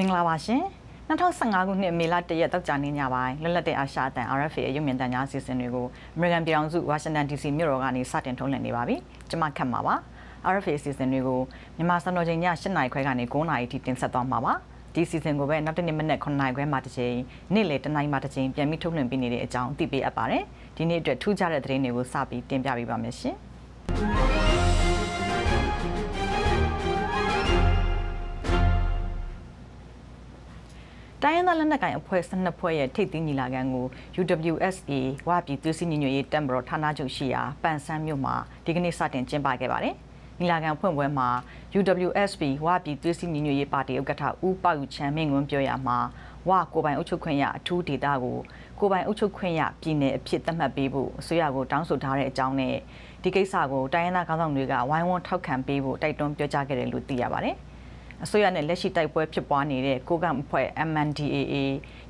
မင်္ဂလာပါရှင်2015ခုနှစ်မေလ1ရက်တောက်ကြနေညပိုင်းလွတ်လပ်တဲ့အာရှအတန် RFA ရုပ်မြင်သံကြားအစီအစဉ်တွေကို American ပြည်ထောင်စု Washington DC မြို့တော်ကနေစတင်ထုတ်လွှင့်နေပါပြီကျွန်မခတ်မှာပါ RFA အစီအစဉ်တွေကိုမြန်မာစံတော်ချိန်ည7:00နာရီခွဲကနေ9:00နာရီထိတင်ဆက်သွားမှာပါဒီစီစဉ်ကိုပဲနောက်တစ်နေ့မနေ့9:00နာရီခွဲမှတစ်ချိန်နေ့လယ်10:00နာရီမှတစ်ချိန်ပြန်ပြီးထုတ်လွှင့်ပေးနေတဲ့အကြောင်းသိပေးအပ်ပါတယ်ဒီနေ့အတွက်ထူးခြားတဲ့သတင်းတွေကိုစပြီးတင်ပြပေးပါမယ်ရှင် တိုင်းရင်းသားလက်နက်ကိုင်အဖွဲ့12ဖွဲ့ရဲ့ထိပ်သီးညီလာခံကို UWSA ဝါပြည်သူစည်းညီညွတ်ရေးတပ်မတော်ဌာနချုပ်ရှိရာပန်ဆန်းမြို့မှာဒီကနေ့စတင်ကျင်းပခဲ့ပါတယ်။ညီလာခံဖွင့်ပွဲမှာ UWSP ဝါပြည်သူစည်းညီညွတ်ရေးပါတီဥက္ကဋ္ဌဦးပေါယူချမ်းမင်းငွန်းပြောရမှာဝကိုပိုင်အုပ်ချုပ်ခွင့်ရအထူးဒေသကိုကိုပိုင်အုပ်ချုပ်ခွင့်ရပြည်နယ်အဖြစ်သတ်မှတ်ပေးဖို့အစိုးရကိုတောင်းဆိုထားတဲ့အကြောင်းနဲ့ဒီကိစ္စကိုတိုင်းရင်းသားခေါင်းဆောင်တွေကဝိုင်းဝန်းထောက်ခံပေးဖို့တိုက်တွန်းပြောကြားခဲ့တယ်လို့သိရပါတယ်။ အစိုးရနဲ့လက်ရှိတိုက်ပွဲဖြစ်ပွားနေတဲ့ကိုကံအဖွဲ့ MNDAA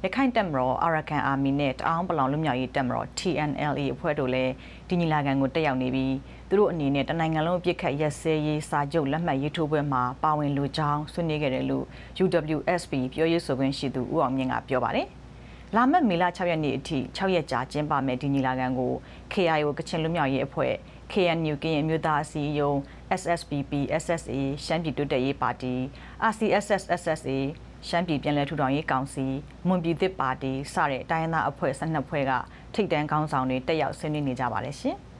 ရခိုင်တပ်မတော် Arakan Army နဲ့တအောင်ပလောင်လူမျိုးရေးတပ်မတော် TNLA အဖွဲ့တို့လည်းဒီညီလာခံကိုတက်ရောက်နေပြီးသူတို့အနေနဲ့တနိုင်ငံလုံးအပြစ်ခတ်ရက်စဲရေးစာချုပ်လက်မှတ်ရေးထိုးပွဲမှာပါဝင်လိုကြောင်းဆွေးနွေးခဲ့တယ်လို့ UWSP ပြောရေးဆိုခွင့်ရှိသူဦးအောင်မြင့်ကပြောပါတယ်။လာမယ့်မေလ6ရက်နေ့အထိ6ရက်ကြာကျင်းပမယ့်ဒီညီလာခံကို KIO ကချင်လူမျိုးရေးအဖွဲ့ KNU ကရင်မျိုးသားအစည်းအရုံး SSPP SSA ရှမ်းပြည်တိုးတက်ရေးပါတီ RCSS SSA ရှမ်းပြည်ပြည်လဲထူထောင်ရေးကောင်စီမွန်ပြည်သစ်ပါတီစတဲ့တိုင်းရင်းသားအဖွဲ့12ဖွဲ့ကထိပ်တန်းခေါင်းဆောင်တွေတက်ရောက်ဆွေးနွေးနေကြပါတယ်ရှင်။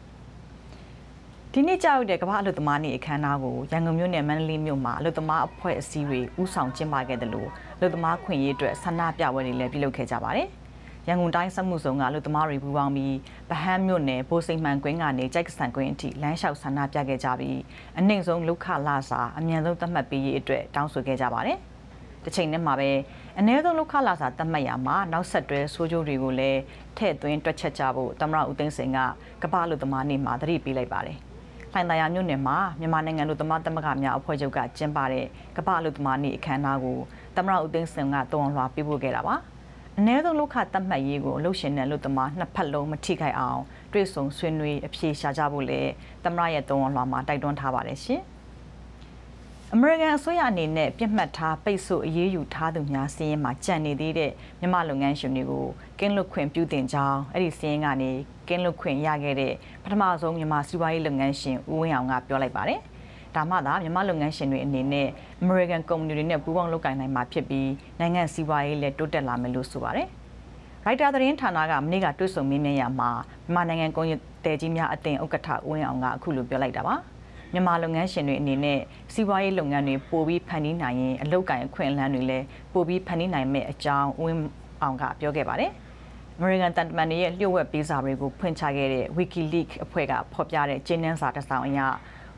ဒီနေ့ကြောက်တဲ့ကမ္ဘာအလုသမားနေ့အခမ်းအနားကိုရန်ကုန်မြို့နယ်မန္တလေးမြို့မှာအလုသမားအဖွဲ့အစည်းတွေဥဆောင်ကျင်းပခဲ့တယ်လို့အလုသမားခွင့်ရေးအတွက်ဆန္ဒပြပွဲတွေလည်းပြုလုပ်ခဲ့ကြပါတယ်။ ရန်ကုန်တိုင်းစက်မှုဆောင်ကလူသမားတွေပူးပေါင်းပြီးဗဟန်းမြို့နယ်ဘိုးစိန်မှန်ကွင်းကနေကြိုက်ကဆန်ကွင်းအထိလမ်းလျှောက်ဆန္ဒပြခဲ့ကြပြီးအနှိမ့်ဆုံးလုခလာစာအမြန်ဆုံးသတ်မှတ်ပေးရေးအတွက်တောင်းဆိုခဲ့ကြပါတယ်။တစ်ချိန်တည်းမှာပဲအ ਨੇ ဆုံးလုခလာစာသတ်မှတ်ရမှာနောက်ဆက်တွဲဆိုးကျိုးတွေကိုလည်းထည့်သွင်းတွက်ချက်ကြဖို့တမရဦးသိန်းစိန်ကကပ္ပလူသမားနေ့မှာသတိပေးလိုက်ပါတယ်။ဖိုင်တရာမြို့နယ်မှာမြန်မာနိုင်ငံလူသမားသမဂ္ဂများအဖွဲ့ချုပ်ကကျင်းပတဲ့ကပ္ပလူသမားနေ့အခမ်းအနားကိုတမရဦးသိန်းစိန်ကတောင်းလွှာပေးပို့ခဲ့တာပါ။ အ ਨੇ ဆုံးလောက်ခတတ်မှတ်ရေးကိုအလုပ်ရှင်နဲ့လူသမားနှစ်ဖက်လုံးမထိခိုက်အောင်တွေ့ဆုံဆွေးနွေးအပြေရှာကြဖို့လည်းသမရရဲ့သုံးဝန်လွှာမှာတိုက်တွန်းထားပါတယ်ရှင်။အမေရိကန်အစိုးရအနေနဲ့ပြစ်မှတ်ထားပိတ်ဆို့အရေးယူထားသူများစီးရင်မှာကြံနေသေးတဲ့မြန်မာလုပ်ငန်းရှင်တွေကိုကင်းလွတ်ခွင့်ပြုတင်ကြောင်းအဲ့ဒီစီးရင်ကနေကင်းလွတ်ခွင့်ရခဲ့တဲ့ပထမဆုံးမြန်မာစီးပွားရေးလုပ်ငန်းရှင်ဦးဝင်းအောင်ကပြောလိုက်ပါတယ်။ ဒါမှသာမြန်မာလုပ်ငန်းရှင်တွေအနေနဲ့ American ကုမ္ပဏီတွေနဲ့ပူးပေါင်းလုပ်ကိုင်နိုင်မှာဖြစ်ပြီးနိုင်ငံစီးပွားရေးလည်းတိုးတက်လာမယ်လို့ဆိုပါတယ်။ရိုက်တာသတင်းဌာနကမနေ့ကတွေ့ဆုံမေးမြန်းရမှာမြန်မာနိုင်ငံကုန်ရည်တဲကြီးများအသင်းဥက္ကဋ္ဌဦးဝင်းအောင်ကအခုလိုပြောလိုက်တာပါ။မြန်မာလုပ်ငန်းရှင်တွေအနေနဲ့စီးပွားရေးလုပ်ငန်းတွေပိုပြီးဖန်တီးနိုင်ရင်အလုပ်ကိုင်အခွင့်အလမ်းတွေလည်းပိုပြီးဖန်တီးနိုင်မယ့်အကြောင်းဦးဝင်းအောင်ကပြောခဲ့ပါတယ်။ American တန်တမန်တွေရဲ့လျှို့ဝှက်ပေးစာတွေကိုဖွင့်ချခဲ့တဲ့ WikiLeaks အဖွဲ့ကဖော်ပြတဲ့ကျင်းနှန်းစာတစ်စောင်အရ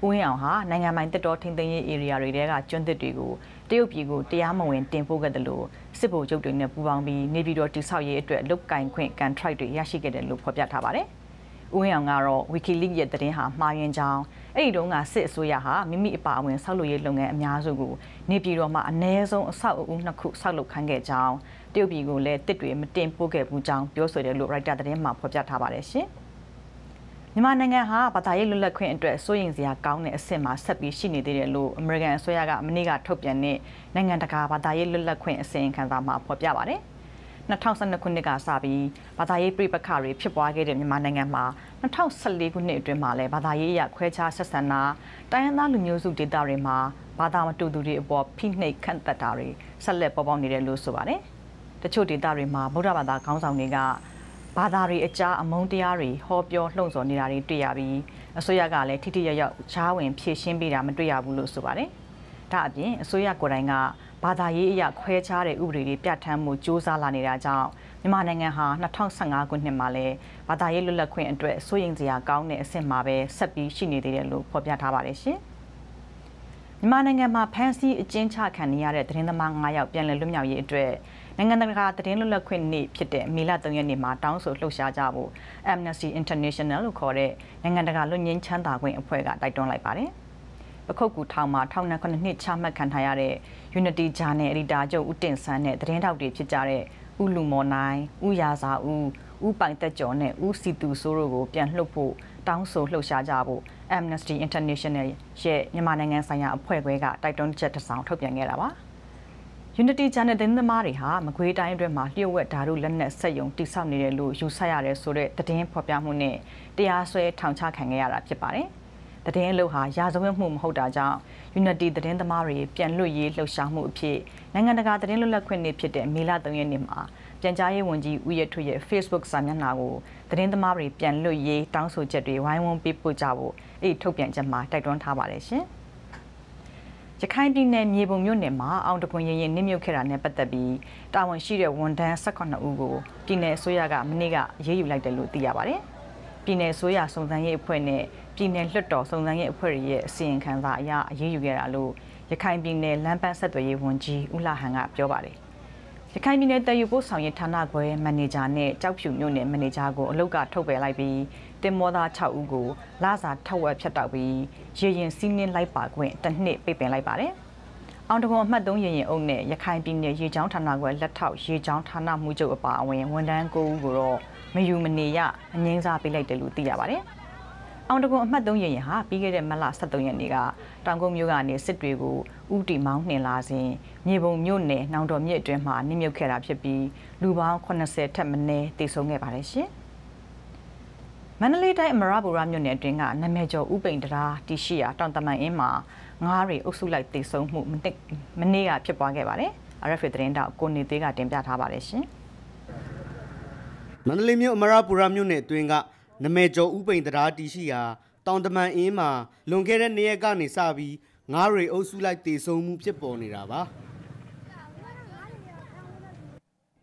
ဦးဝင်းအောင်ဟာနိုင်ငံပိုင်တက်တော်ထင်းသိမ်းရေး area တွေတဲကကျွန်းသစ်တွေကိုတရုတ်ပြည်ကိုတရားမဝင်တင်ပို့ခဲ့တယ်လို့စစ်ဗိုလ်ချုပ်တွေနဲ့ပူးပေါင်းပြီးနေပြည်တော်တိဆောက်ရေးအတွက်လုတ်ကင်ခွင့် contract တွေရရှိခဲ့တယ်လို့ဖော်ပြထားပါတယ်။ဦးဝင်းအောင်ကတော့ WikiLeaks ရဲ့သတင်းဟာမှားယွင်းကြောင်းအဲ့ဒီတုန်းကစစ်အစိုးရဟာမိမိအပါအဝင်ဆောက်လုပ်ရေးလုပ်ငန်းအများစုကိုနေပြည်တော်မှာအ ਨੇ ဆုံးအဆောက်အဦနှစ်ခုဆောက်လုပ်ခိုင်းခဲ့ကြောင်းတရုတ်ပြည်ကိုလည်းတစ်တွေမတင်ပို့ခဲ့ဘူးကြောင်းပြောဆိုတယ်လို့ writer သတင်းမှာဖော်ပြထားပါတယ်ရှင်။ မြန်မာနိုင်ငံဟာဘာသာရေးလွတ်လပ်ခွင့်အတွက်စိုးရိမ်စရာကောင်းတဲ့အဆင့်မှာဆက်ပြီးရှိနေသေးတယ်လို့အမေရိကန်အစိုးရကမနေ့ကထုတ်ပြန်တဲ့နိုင်ငံတကာဘာသာရေးလွတ်လပ်ခွင့်အစီရင်ခံစာမှာဖော်ပြပါတယ်။2012ခုနှစ်ကစပြီးဘာသာရေးပြပခါတွေဖြစ်ပွားခဲ့တဲ့မြန်မာနိုင်ငံမှာ2014ခုနှစ်အတွင်းမှာလည်းဘာသာရေးအရခွဲခြားဆက်ဆံတာတိုင်းရင်းသားလူမျိုးစုဒေသတွေမှာဘာသာမတူသူတွေအပေါ်ဖိနှိပ်ခန့်သက်တာတွေဆက်လက်ပေါ်ပေါက်နေတယ်လို့ဆိုပါတယ်။တချို့ဒေသတွေမှာဗုဒ္ဓဘာသာခေါင်းဆောင်တွေက ဘာသာတွေအကြားအမုန်းတရားတွေဟောပြောလှုံ့ဆော်နေတာတွေတွေ့ရပြီးအစိုးရကလည်းထိထိရောက်ရောက်ချားဝင်ဖြည့်ရှင်းပေးတာမတွေ့ရဘူးလို့ဆိုပါတယ်။ဒါအပြင်အစိုးရကိုယ်တိုင်ကဘာသာရေးအရာခွဲခြားတဲ့ဥပဒေတွေပြဋ္ဌာန်းမှုစ조사လာနေတာကြောင့်မြန်မာနိုင်ငံဟာ2015ခုနှစ်မှာလဲဘာသာရေးလွတ်လပ်ခွင့်အတွက်စိုးရိမ်စရာကောင်းတဲ့အဆင့်မှာပဲဆက်ပြီးရှိနေသေးတယ်လို့ဖော်ပြထားပါတယ်ရှင်။မြန်မာနိုင်ငံမှာဖမ်းဆီးအကျဉ်းချခံနေရတဲ့သတင်းသမား9ယောက်ပြန်လည်လွတ်မြောက်ရေးအတွက် နိုင်ငံတကာသတင်းလွတ်လပ်ခွင့်နေ့ဖြစ်တဲ့မေလ3ရက်နေ့မှာတောင်းဆိုလှုပ်ရှားကြဖို့ Amnesty International လို့ခေါ်တဲ့နိုင်ငံတကာလွတ်ငင်းချမ်းသာခွင့်အဖွဲ့ကတိုက်တွန်းလိုက်ပါတယ်။ပခုတ်ကူထောင်မှာထောင်နဲ့9နှစ်ချမှတ်ခံထားရတဲ့ Unity Journal အရီတာချုပ်ဦးတင်ဆန်းနဲ့သတင်းထောက်တွေဖြစ်ကြတဲ့ဦးလူမော်နိုင်၊ဦးရာစာဦး၊ဦးပိုင်သက်ကျော်နဲ့ဦးစီတူဆိုးတို့ကိုပြန်လှုပ်ဖို့တောင်းဆိုလှုပ်ရှားကြဖို့ Amnesty International ရဲ့မြန်မာနိုင်ငံဆိုင်ရာအဖွဲ့ခွဲကတိုက်တွန်းချက်တစ်စောင်ထုတ်ပြန်ခဲ့တာပါ။မ Unity Channel သတင်းသမားတွေဟာမကွေးတိုင်းအတွင်းမှာလျှို့ဝှက်ဓာတ်လက်နက်စက်ရုံတိစောက်နေတယ်လို့ယူဆရတယ်ဆိုတဲ့သတင်းဖော်ပြမှုနဲ့တရားစွဲထောင်ချခံခဲ့ရတာဖြစ်ပါတယ်။သတင်းအလို့ဟာရာဇဝတ်မှုမဟုတ်တာကြောင့် Unity သတင်းသမားတွေပြန်လွတ်ရေးလှုပ်ရှားမှုအဖြစ်နိုင်ငံတကာသတင်းလွတ်လပ်ခွင့်နေ့ဖြစ်တဲ့မေလ3ရက်နေ့မှာပြန်ကြားရေးဝန်ကြီးဦးရထွေရဲ့ Facebook စာမျက်နှာကိုသတင်းသမားတွေပြန်လွတ်ရေးတောင်းဆိုချက်တွေဝိုင်းဝန်းပေးပို့ကြဖို့အဲ့ဒီထုတ်ပြန်ချက်မှာတိုက်တွန်းထားပါတယ်ရှင်။ ရခိုင်ပြည်နယ်မြေပုံမြို့နယ်မှာအောင်တကွန်ရင်ရင်နစ်မြုပ်ခဲ့တာနဲ့ပတ်သက်ပြီးတာဝန်ရှိတဲ့ဝန်ထမ်း18ဦးကိုပြည်နယ်အစိုးရကမနေ့ကအရေးယူလိုက်တယ်လို့သိရပါတယ်။ပြည်နယ်အစိုးရစုံစမ်းရေးအဖွဲ့နဲ့ပြည်နယ်လွှတ်တော်စုံစမ်းရေးအဖွဲ့တွေရဲ့အစီရင်ခံစာအရအရေးယူခဲ့တာလို့ရခိုင်ပြည်နယ်လမ်းပန်းဆက်သွယ်ရေးဝန်ကြီးဦးလှဟန်ကပြောပါတယ်။ရခိုင်ပြည်နယ်တယူပို့ဆောင်ရေးဌာနခွဲမန်နေဂျာနဲ့ကြောက်ဖြူမြို့နယ်မန်နေဂျာကိုအလုတ်ကထုတ်ပယ်လိုက်ပြီး တင်မောသား6ဦးကိုလစာထောက်ဝက်ဖြတ်တောက်ပြီးရေရင်စီးနင်းလိုက်ပါခွင့်တစ်နှစ်ပိတ်ပင်လိုက်ပါတယ်။အောင်တကွန်အမှတ်3ရေရင်အုပ်နဲ့ရခိုင်ပြည်နယ်ရေချောင်းဌာနခွဲလက်ထောက်ရေချောင်းဌာနမှုချုပ်အပါအဝင်ဝန်ထမ်း9ဦးကိုတော့မယူမနေရအငင်းစားပေးလိုက်တယ်လို့သိရပါတယ်။အောင်တကွန်အမှတ်3ရေရင်ဟာပြီးခဲ့တဲ့မလ23ရက်နေ့ကတောင်ကုန်းမြို့ကနေစစ်တွေကိုဥတီမောင်းနှင်လာစဉ်မြေပုံမြို့နယ်နောင်တော်မြစ်အတွင်းမှာနစ်မြုပ်ခဲ့တာဖြစ်ပြီးလူပေါင်း80ထက်မနည်းသေဆုံးခဲ့ပါတယ်ရှင်။ မန္တလေးတိုင်းအမရပူရမြို့နယ်အတွင်းကနာမည်ကျော်ဥပိန်တရာတီရှိယာတောင်တမန်အင်းမှာငားတွေအုပ်စုလိုက်တေဆုံးမှုမနေ့မနေ့ကဖြစ်ပွားခဲ့ပါတယ်။ RFA သတင်းတောက်ကိုနေသေးကတင်ပြထားပါတယ်ရှင်။မန္တလေးမြို့အမရပူရမြို့နယ်အတွင်းကနာမည်ကျော်ဥပိန်တရာတီရှိယာတောင်တမန်အင်းမှာလွန်ခဲ့တဲ့နေ့ရက်ကနေစပြီးငားတွေအုပ်စုလိုက်တေဆုံးမှုဖြစ်ပေါ်နေတာပါ။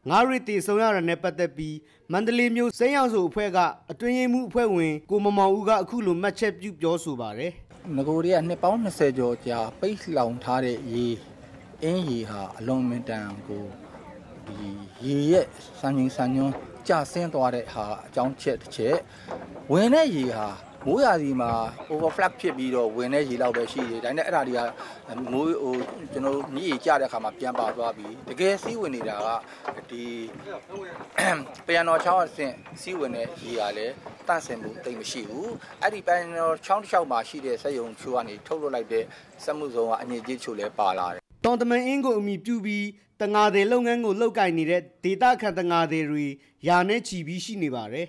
ငါရီတီဆုံးရတာနဲ့ပတ်သက်ပြီး မန္တလေးမြို့စိမ်းအောင်စုအဖွဲ့ကအတွင်းရေးမှုအဖွဲ့ဝင်ကိုမမောင်ဦးကအခုလိုမှတ်ချက်ပြုပြောဆိုပါတယ်။ငကိုတွေကနှစ်ပေါင်း20ကျော်ကြာပိတ်လောင်ထားတဲ့ရေအင်းရေဟာအလွန်မတန်ကိုဒီရေရဲ့စံချိန်စံညွန်းကျဆင်းသွားတဲ့ဟာအကြောင်းချက်တစ်ချက်ဝင်တဲ့ရေဟာ မိုးရာသီမှာ overflow ဖြစ်ပြီးတော့ဝင်တဲ့ရေလောက်ပဲရှိတယ်ဒါနဲ့အဲ့ဒါတွေကမိုးဟိုကျွန်တော်မြည်ကြတဲ့အခါမှာပြန်ပါသွားပြီးတကယ်စီးဝင်နေတာကဒီပယံတော်ချောင်းအဆင့်စီးဝင်တဲ့ရေကလည်းတန့်စင်မှုတိတ်မရှိဘူးအဲ့ဒီပယံတော်ချောင်းတစ်လျှောက်မှာရှိတဲ့စက်ရုံချိုးကနေထုတ်လွှတ်လိုက်တဲ့စက်မှုစုံကအငြိကြီးချိုးလဲပါလာတယ်တောင်တမန်အင်းကိုအမိပြုပြီးတငါတွေလုပ်ငန်းကိုလုပ်ကင်နေတဲ့ဒေတာခန်တငါတွေတွေယာနဲ့ချီပြီးရှိနေပါတယ်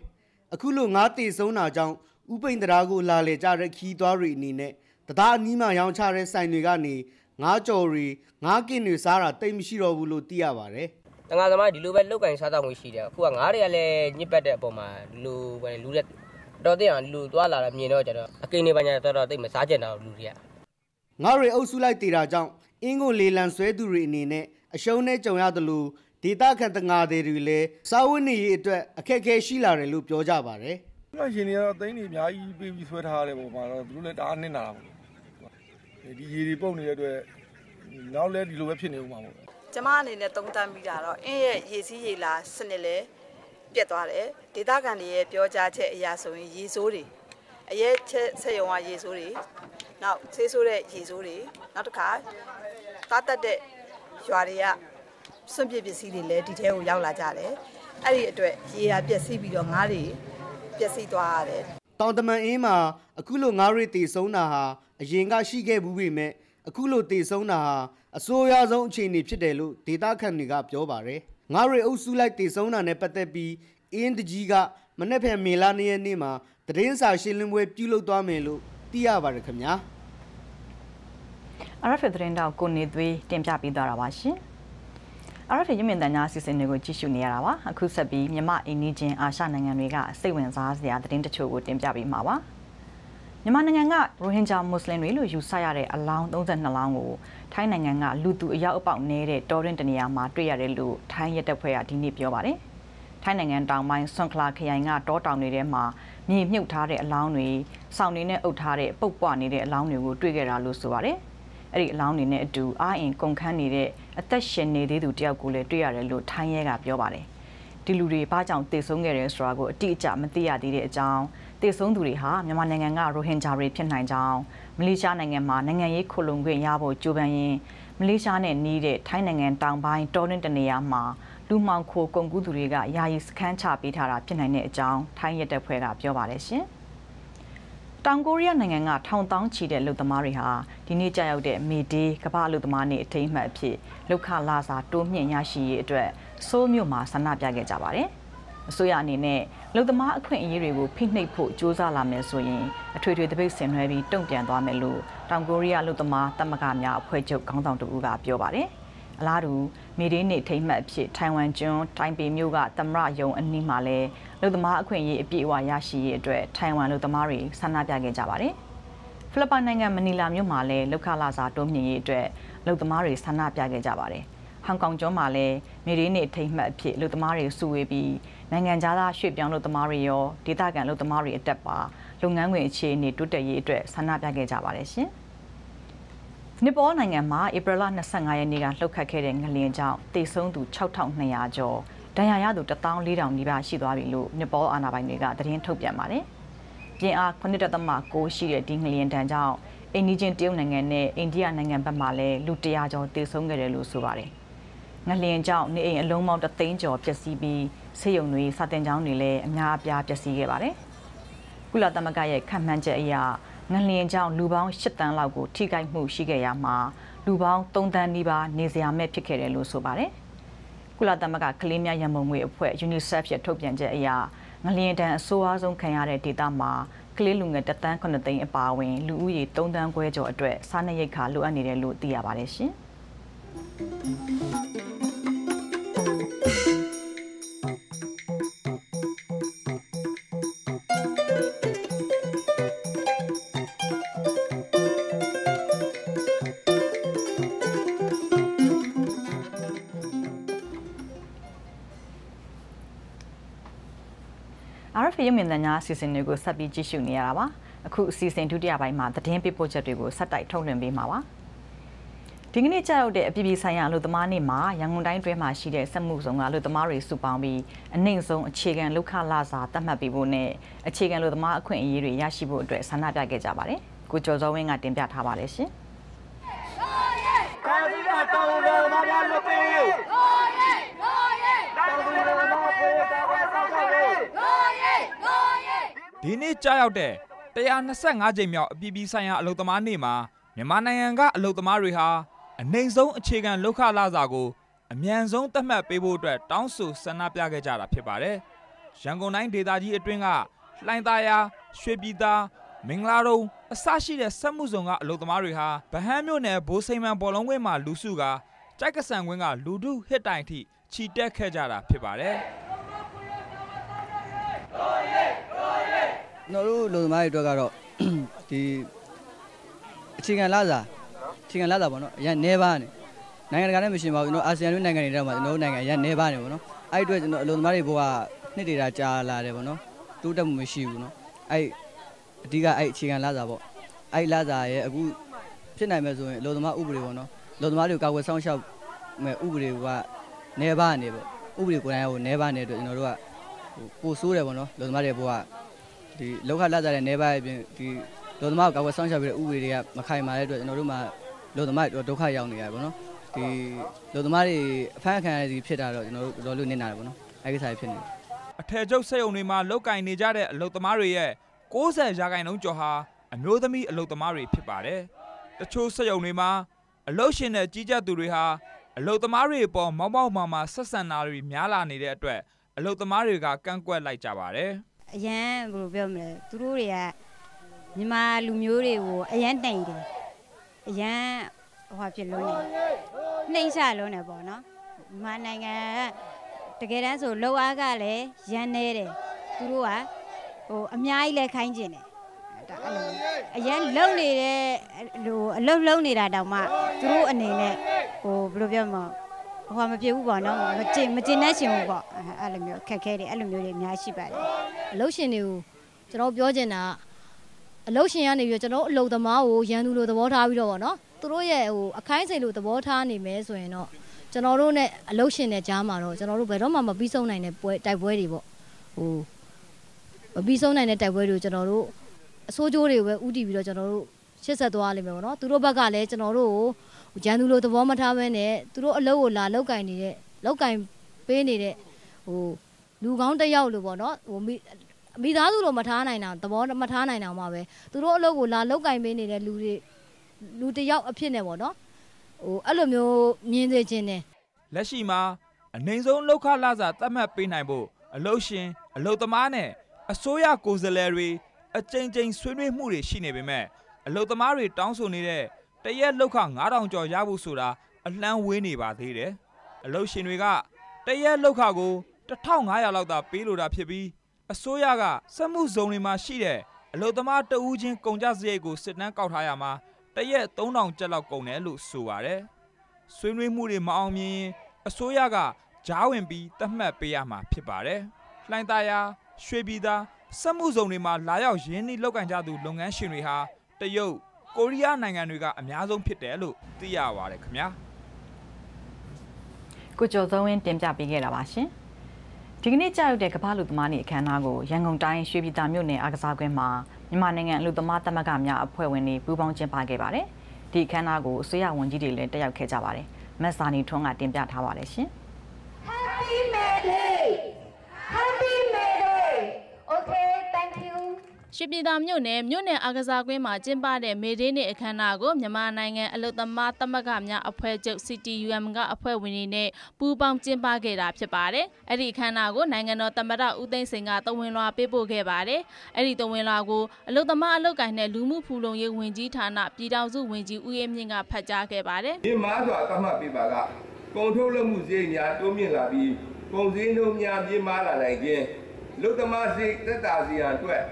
အခုလိုငါးတေဆုံးတာကြောင့် ဥပိန်တရားကိုလာလေကြတဲ့ခီးသွားတွေအနေနဲ့တရားအနီးမှာရောင်းချတဲ့ဆိုင်တွေကနေငါးကြော်တွေငါးကင်တွေစားတာတိတ်မရှိတော့ဘူးလို့သိရပါတယ်တငါသမားဒီလိုပဲလောက်ကင်စားတော့ငွေရှိတယ်အခုကငါးတွေကလည်းညစ်ပတ်တဲ့အပေါ်မှာဒီလိုပဲလူတဲ့တော်တဲ့အောင်လူသွားလာတာမြင်တော့ကျတော့အကိန်းတွေပါညာတော်တော်တိတ်မစားကြတော့လူတွေကငါးတွေအုပ်စုလိုက်တည်တာကြောင့်အင်းကိုလေလံဆွဲသူတွေအနေနဲ့အရှုံးနဲ့ကြုံရတယ်လို့ဒေတာခန်တငါတွေလည်းစာဝတ်နေရေးအတွက်အခက်အခဲရှိလာတယ်လို့ပြောကြပါတယ်။ ဒီရှင်တွေကတော့သိန်းတွေအများကြီးပေးပြီးဆွဲထားတဲ့ပုံမှာတော့သူတို့လည်းတအားနစ်နာတာပေါ့။ဒီရေတွေပုတ်နေတဲ့အတွက်နောက်လည်းဒီလိုပဲဖြစ်နေဦးမှာပေါ့။ကျမအနေနဲ့သုံးသပ်မိတာတော့အင်းရဲ့ရေစည်းရေလာစနစ်လည်းပြတ်သွားတယ်။ဒေသခံတွေရဲ့ပြောကြားချက်အရာဆိုရင်ရေစိုးတွေအရဲချက်ဆက်ရုံကရေစိုးတွေနောက်ဆေးဆိုးတဲ့ရေစိုးတွေနောက်တစ်ခါသားတက်တဲ့ရွာတွေကစွန့်ပစ်ပစ္စည်းတွေလည်းဒီထဲကိုရောက်လာကြတယ်။အဲ့ဒီအတွက်ရေဟာပျက်စီးပြီးတော့ငါးတွေ ပျက်စီးသွားရတယ်တောင်တမန်အင်းမှာအခုလိုငါးရိတေဆုံးတာဟာအရင်ကရှိခဲ့ဘူးပေမဲ့အခုလိုတေဆုံးတာဟာအဆိုးရွားဆုံးအခြေအနေဖြစ်တယ်လို့ဒေတာခန်တွေကပြောပါတယ်ငါးရိအုပ်စုလိုက်တေဆုံးတာနဲ့ပတ်သက်ပြီးအင်းတကြီးကမနေ့ဖက်မေလာနေ့ရက်နေ့မှာသတင်းစာရှင်းလင်းပွဲပြုလုပ်သွားမယ်လို့သိရပါတယ်ခင်ဗျာအရဖက်သတင်းတောက်ကိုနေသွေးတင်ပြပေးသွားတာပါရှင်။ RFA ရမင်တန်ညာစီစဉ်တွေကိုကြည့်ရှုနေရတာပါအခုဆက်ပြီးမြမအင်းနီချင်းအာရှနိုင်ငံတွေကစိတ်ဝင်စားစရာသတင်းတချို့ကိုတင်ပြပေးမှာပါမြန်မာနိုင်ငံကရိုဟင်ဂျာမွတ်စလင်တွေလို့ယူဆရတဲ့အလောင်း32လောင်းကိုထိုင်းနိုင်ငံကလူသူအရောက်အပေါက်နေတဲ့တောရင်တနေရာမှာတွေ့ရတယ်လို့ထိုင်းရဲတပ်ဖွဲ့ကဒီနေ့ပြောပါတယ်ထိုင်းနိုင်ငံတောင်ပိုင်းဆွန်ခလာခရိုင်ကတောတောင်တွေထဲမှာမြေမြုပ်ထားတဲ့အလောင်းတွေစောင်းနေနဲ့အုပ်ထားတဲ့ပုတ်ပွားနေတဲ့အလောင်းတွေကိုတွေ့ခဲ့တာလို့ဆိုပါတယ် အဲ့ဒီအလောင်းတွေနဲ့အတူအာအင်ကုန်ခန်းနေတဲ့အသက်ရှင်နေသေးသူတယောက်ကိုလည်းတွေ့ရတယ်လို့ထိုင်းရဲကပြောပါတယ်ဒီလူတွေဘာကြောင့်တည်ဆုံးခဲ့တယ်ဆိုတာကိုအတိအကျမသိရသေးတဲ့အကြောင်းတည်ဆုံးသူတွေဟာမြန်မာနိုင်ငံကရိုဟင်ဂျာတွေဖြစ်နိုင်ကြောင်းမလေးရှားနိုင်ငံမှာနိုင်ငံရေးခုလုံခွင့်ရဖို့ကြိုးပမ်းရင်းမလေးရှားနဲ့နှီးတဲ့ထိုင်းနိုင်ငံတောင်ပိုင်းတောရင်းတနေရာမှာလူမှောင်ခိုကုန်ကူးသူတွေကယာယီစခန်းချပေးထားတာဖြစ်နိုင်တဲ့အကြောင်းထိုင်းရဲတပ်ဖွဲ့ကပြောပါတယ်ရှင်။ရ တောင်ကိုရီးယားနိုင်ငံကထောင်တောင်းချီတဲ့လူသမားတွေဟာဒီနေ့ကြာရောက်တဲ့မေဒေးကမ္ဘာလူသမားနေ့အထိမ်းအမှတ်အဖြစ်လောက်ခလာစာတိုးမြင့်ရရှိရေးအတွက်ဆိုးမြို့မှာဆန္ဒပြခဲ့ကြပါတယ်။အစိုးရအနေနဲ့လူသမားအခွင့်အရေးတွေကိုဖိနှိပ်ဖို့ကြိုးစားလာမယ်ဆိုရင်အထွေထွေတပိတ်ဆင်နွှဲပြီးတုံ့ပြန်သွားမယ်လို့တောင်ကိုရီးယားလူသမားတမကများအဖွဲ့ချုပ်ခေါင်းဆောင်တဦးကပြောပါတယ်။ အလားတူမေဒေးနေ့ထိမ့်မှတ်အဖြစ်ထိုင်ဝမ်ကျွန်းတိုင်ပေမြို့ကသမရယုံအနီးမှာလည်းလူသမားအခွင့်အရေးအပြည့်အဝရရှိရေးအတွက်ထိုင်ဝမ်လူသမားတွေဆန္ဒပြခဲ့ကြပါတယ်။ဖိလစ်ပိုင်နိုင်ငံမနီလာမြို့မှာလည်းလောက်ခလာစာတိုးမြင့်ရေးအတွက်လူသမားတွေဆန္ဒပြခဲ့ကြပါတယ်။ဟောင်ကောင်ကျွန်းမှာလည်းမေဒေးနေ့ထိမ့်မှတ်အဖြစ်လူသမားတွေစုဝေးပြီးနိုင်ငံခြားသားရွှေ့ပြောင်းလူသမားတွေရောဒေသခံလူသမားတွေအတက်ပါလုပ်ငန်းခွင်အခြေအနေတိုးတက်ရေးအတွက်ဆန္ဒပြခဲ့ကြပါတယ်ရှင်။ နီပေါနိုင်ငံမှာဧပြီလ25ရက်နေ့ကလှုပ်ခတ်ခဲ့တဲ့ငလျင်ကြောင့်တေဆုံးသူ6200ကျော်ဒဏ်ရာရသူ14000နီးပါးရှိသွားပြီလို့နီပေါအာဏာပိုင်တွေကသတင်းထုတ်ပြန်ပါတယ်။ပြင်းအား9.6ရှိတဲ့ဒီငလျင်တန်းကြောင့်အိန္ဒိချင်းတရုတ်နိုင်ငံနဲ့အိန္ဒိယနိုင်ငံဘက်မှလည်းလူ100ကျော်တေဆုံးခဲ့တယ်လို့ဆိုပါတယ်။ငလျင်ကြောင့်နေအိမ်အလုံးပေါင်း3သိန်းကျော်ပျက်စီးပြီးဆေးရုံတွေစာတင်ကျောင်းတွေလည်းအများအပြားပျက်စီးခဲ့ပါတယ်။ကုလသမဂ္ဂရဲ့ခံမှန်းချက်အရ ငလျင်ကြောင့်လူပေါင်း၈တန်းလောက်ကိုထိခိုက်မှုရှိခဲ့ရမှာလူပေါင်း3တန်းနီးပါးနေစရာမဲ့ဖြစ်ခဲ့တယ်လို့ဆိုပါတယ်။ကုလသမဂ္ဂကလေးများရန်ပုံငွေအဖွဲ့ UNICEF ရဲ့ထုတ်ပြန်ချက်အရငလျင်တန်းအဆိုးအဆုံးခံရတဲ့ဒေသမှာကလေးလူငယ်တသန်း9သိန်းအပါအဝင်လူဦးရေ3တန်းခွဲကျော်အတွက်စားနပ်ရိက္ခာလိုအပ်နေတယ်လို့သိရပါတယ်ရှင်။ မြင်သံကြားအစီအစဉ်တွေကိုဆက်ပြီးကြည့်ရှုနေရတာပါအခုအစီအစဉ်ဒုတိယပိုင်းမှာသတင်းပေးပို့ချက်တွေကိုဆက်တိုက်ထုတ်လွှင့်ပေးမှာပါဒီကနေ့ကြာရောက်တဲ့အပြည်ပြည်ဆိုင်ရာအလို့သမားနေ့မှာရန်ကုန်တိုင်းတွဲမှာရှိတဲ့စက်မှုဆောင်ကအလို့သမားတွေစုပေါင်းပြီးအနှိမ့်ဆုံးအခြေခံလောက်ခလာစာသတ်မှတ်ပေးဖို့နဲ့အခြေခံလို့သမားအခွင့်အရေးတွေရရှိဖို့အတွက်ဆန္ဒပြခဲ့ကြပါတယ်ကိုကျော်စောဝင်းကတင်ပြထားပါတယ်ရှင်ကာဒီတာတောင်းလို့မမမပေးဘူးကိုရဲကိုရဲတောင်းလို့မမပေးတာကဆောက်တယ် ဒီနေ့ကြာရောက်တဲ့125ကြိမ်မြောက်အပြည်ပြည်ဆိုင်ရာအလုပ်သမားနေ့မှာမြန်မာနိုင်ငံကအလုပ်သမားတွေဟာအနိုင်ဆုံးအခြေခံလောက်ခလာစာကိုအမြန်ဆုံးသတ်မှတ်ပေးဖို့အတွက်တောင်းဆိုဆန္ဒပြခဲ့ကြတာဖြစ်ပါတယ်။ရန်ကုန်တိုင်းဒေသကြီးအတွင်းကလှိုင်သာယာရွှေပြည်သာမင်္ဂလာတုံအစရှိတဲ့စက်မှုစုံကအလုပ်သမားတွေဟာဗဟန်းမြို့နယ်ဘိုးစိန်မန်ဘောလုံးကွင်းမှာလူစုကကြိုက်ကဆန်ကွင်းကလူထုဟစ်တိုင်ထိခြိတက်ခဲ့ကြတာဖြစ်ပါတယ်။ ကျွန်တော်တို့လူသမားတွေအတွက်ကတော့ဒီအခြေခံလာစားအခြေခံလာစားပေါ့နော်အရင်နေပါနေနိုင်ငံတကာနဲ့မရှင်ပါဘူးကျွန်တော်အာဆီယံလူနိုင်ငံတွေတော့မှကျွန်တော်တို့နိုင်ငံအရင်နေပါနေပေါ့နော်အဲ့အတွက်ကျွန်တော်အလူသမားတွေဘိုးကနှစ်တည်တာကြာလာတယ်ပေါ့နော်တိုးတက်မှုမရှိဘူးနော်အဲ့အဓိကအဲ့အခြေခံလာစားပေါ့အဲ့လာစားရဲ့အခုဖြစ်နိုင်မယ်ဆိုရင်အလူသမားဥပဒေပေါ့နော်လူသမားတွေကိုကာကွယ်စောင့်ရှောက်မဲ့ဥပဒေကနေပါနေပေါ့ဥပဒေကိုယ်တိုင်ကိုနေပါနေအတွက်ကျွန်တော်တို့ကပိုဆိုးတယ်ပေါ့နော်လူသမားတွေဘိုးက ဒီလောက်ခလာကြတဲ့နေပါအပြင်ဒီလူသမားကိုကာကွယ်ဆောင်ရှောက်ပြီးတဲ့ဥပဒေတွေကမခိုင်မာတဲ့အတွက်ကျွန်တော်တို့မှလူသမားတွေဒုက္ခရောက်နေရတယ်ပေါ့နော်ဒီလူသမားတွေအဖမ်းခံရတဲ့ဖြစ်တာတော့ကျွန်တော်တို့တော်တော်လေးနစ်နာတယ်ပေါ့နော်အဲဒီကိစ္စဖြစ်နေတယ်အထယ်ချုပ်စက်ရုံတွေမှာလောက်ကင်နေကြတဲ့အလုပ်သမားတွေရဲ့60ရာခိုင်နှုန်းကျော်ဟာအမျိုးသမီးအလုပ်သမားတွေဖြစ်ပါတယ်တချို့စက်ရုံတွေမှာအလုပ်ရှင်တဲ့ကြီးကြပ်သူတွေဟာအလုပ်သမားတွေအပေါ်မောက်မောက်မာမာဆက်ဆံတာတွေများလာနေတဲ့အတွက်အလုပ်သမားတွေကကန့်ကွက်လိုက်ကြပါတယ် အရန်ဘယ်လိုပြောမလဲသူတို့တွေကမြန်မာလူမျိုးတွေကိုအရန်တိုင်တယ်အရန်ဟိုဖြစ်လို့နေနှိမ့်ချလို့နေပေါ့နော်မြန်မာနိုင်ငံတကယ်တမ်းဆိုလောက်အားကလည်းရန်နေတယ်သူတို့ကဟိုအများကြီးလဲခိုင်းကျင်တယ်ဒါအဲ့လိုအရန်လုံနေတဲ့ဟိုအလုတ်လုံနေတာတောင်မှသူတို့အနေနဲ့ဟိုဘယ်လိုပြောမလဲ ဟိုမဖြစ်ဘူးပေါ့နော်မကျင်မကျင်နဲ့ရှင်ဘူးပေါ့အဲ့လိုမျိုးခက်ခဲတယ်အဲ့လိုမျိုးတွေအများရှိပါတယ်အလုရှင်တွေကိုကျွန်တော်ပြောချင်တာအလုရှင်ကနေပြီးကျွန်တော်အလုသမားကိုရန်သူလိုသဘောထားပြီးတော့ပေါ့နော်သူတို့ရဲ့ဟိုအခိုင်းစိတ်လိုသဘောထားနေမယ်ဆိုရင်တော့ကျွန်တော်တို့ ਨੇ အလုရှင်နဲ့ကြားမှာတော့ကျွန်တော်တို့ဘယ်တော့မှမပြီးဆုံးနိုင်တဲ့ပွဲတိုက်ပွဲတွေပေါ့ဟိုမပြီးဆုံးနိုင်တဲ့တိုက်ပွဲတွေကိုကျွန်တော်တို့အစိုးကြိုးတွေကိုပဲဥတီပြီးတော့ကျွန်တော်တို့ရှစ်ဆက်သွားလိမ့်မယ်ပေါ့နော်သူတို့ဘက်ကလည်းကျွန်တော်တို့ကို ဂျန်သူလိုသဘောမထားဘဲနဲ့သူတို့အလုပ်ကိုလာလောက်ကင်နေတဲ့လောက်ကင်ပေးနေတဲ့ဟိုလူကောင်းတစ်ယောက်လို့ပေါ့နော်ဟိုမိသားစုတော့မထားနိုင်တာသဘောမထားနိုင်အောင်ပါပဲသူတို့အလုပ်ကိုလာလောက်ကင်ပေးနေတဲ့လူတွေလူတစ်ယောက်အဖြစ်နဲ့ပေါ့နော်ဟိုအဲ့လိုမျိုးမြင်စေခြင်းနဲ့လက်ရှိမှာအနိုင်ဆုံးလောက်ခလာစာသတ်မှတ်ပေးနိုင်ဖို့အလုတ်ရှင်အလုတ်သမားနဲ့အစိုးရကိုယ်စားလှယ်တွေအကြိမ်ကြိမ်ဆွေးနွေးမှုတွေရှိနေပေမဲ့အလုတ်သမားတွေတောင်းဆိုနေတဲ့ တရက်လောက်ခ9000ကျော်ရဖို့ဆိုတာအလှမ်းဝေးနေပါသေးတယ်အလုတ်ရှင်တွေကတရက်လောက်ခကို1500လောက်သာပေးလိုတာဖြစ်ပြီးအစိုးရကစက်မှုဇုံတွေမှာရှိတဲ့အလုတ်သမားတဦးချင်းကုန်ကြစရိတ်ကိုစစ်တမ်းကောက်ထားရမှာတရက်3000ကျပ်လောက်ကုန်တယ်လို့ဆိုပါတယ်ဆွေးနွေးမှုတွေမအောင်မြင်ရင်အစိုးရကကြားဝင်ပြီးတတ်မှတ်ပေးရမှာဖြစ်ပါတယ်။လှိုင်းသားရရွှေပြည်သားစက်မှုဇုံတွေမှာလာရောက်ရင်းနှီးလောက်ကန်ကြသူလုပ်ငန်းရှင်တွေဟာတရုတ် ကိုရီးယားနိုင်ငံတွေကအများဆုံးဖြစ်တယ်လို့သိရပါတယ်ခင်ဗျာ။ကိုကျော်သုံးဝင်းတင်ပြပေးခဲ့တာပါရှင်ဒီကနေ့ကြာရောက်တဲ့ကမ္ဘာလူသမားနေ့အခမ်းအနားကိုရန်ကုန်တိုင်းရွှေပြည်သာမြို့နယ်အားကစားကွင်းမှာမြန်မာနိုင်ငံလူသမားသမဂ္ဂများအဖွဲ့ဝင်တွေပူးပေါင်းကျင်းပခဲ့ပါတယ်ဒီအခမ်းအနားကိုအစိုးရဝန်ကြီးတွေလည်းတက်ရောက်ခဲ့ကြပါတယ်မက်ဆာနီထွန်းကတင်ပြထားပါတယ်ရှင် Happy May Day! Happy May Day! Okay, thank you. ရွှေပြည်သာမြို့နယ်မြို့နယ်အားကစားကွင်းမှာကျင်းပတဲ့မေဒေးနေ့အခမ်းအနားကိုမြန်မာနိုင်ငံအလုသမားသမဂ္ဂများအဖွဲ့ချုပ် CTUM ကအဖွဲ့ဝင်တွေနဲ့ပူးပေါင်းကျင်းပခဲ့တာဖြစ်ပါတယ်။အဲ့ဒီအခမ်းအနားကိုနိုင်ငံတော်သမ္မတဦးသိန်းစိန်ကတဝင်လွှာပေးပို့ခဲ့ပါတယ်။အဲ့ဒီတဝင်လွှာကိုအလုသမားအလုကိုင်နဲ့လူမှုဖူလုံရေးဝန်ကြီးဌာနပြည်ထောင်စုဝန်ကြီးဦးအေးမြင့်ကဖတ်ကြားခဲ့ပါတယ်ဒီမားစွာသတ်မှတ်ပေးပါကကုန်ထုတ်လုပ်မှုစရိတ်များတိုးမြင့်လာပြီးကုန်စည်နှုန်းများပြင်းမာလာနိုင်ခြင်းလူသမားစိတ်သက်သာစီရန်အတွက်